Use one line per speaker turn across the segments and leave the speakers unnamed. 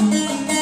Música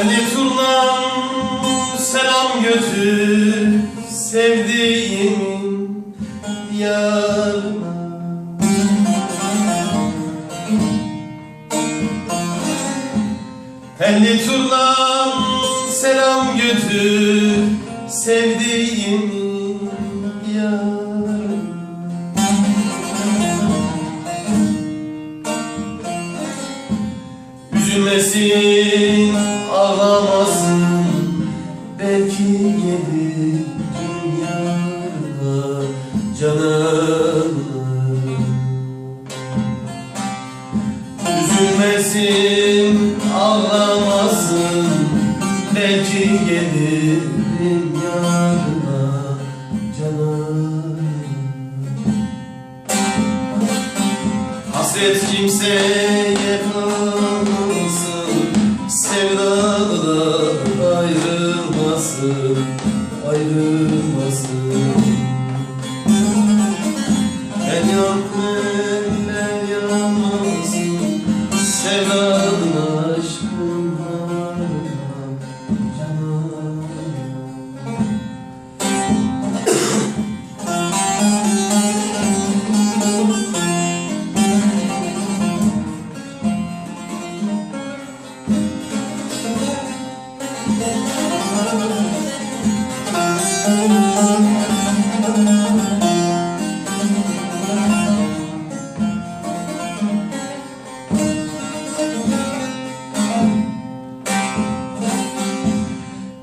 Kendi turnam selam götür sevdiğimin yarına. Kendi turnam selam götür sevdiğimin Üzülmesin, ağlamasın. Belki gelir dünyada canım Üzülmesin, ağlamasın. Belki gelir dünyada canım Hasret kimseye ayrılmasın Ayrılmasın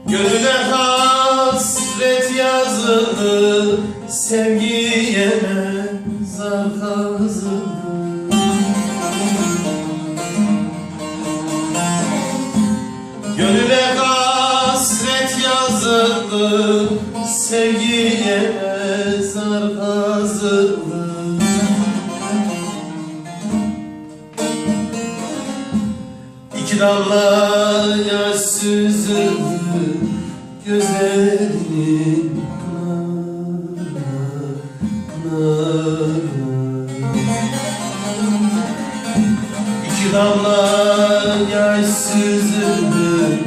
Gönüle hasret yazıldı Sevgiye mezar kazıldı yazıldı Sevgiye mezar kazıldı İki damla yaş süzüldü gözlerinin. İki damla yaş süzüldü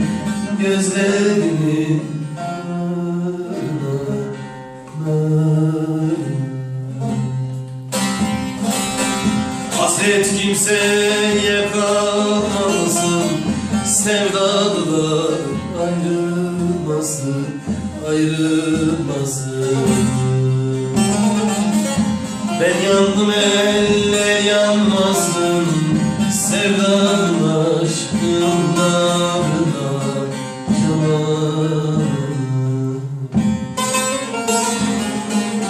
gözlerinin kimseye kalmasın Sevdalılar ayrılmasın Ayrılmasın. Ben yandım eller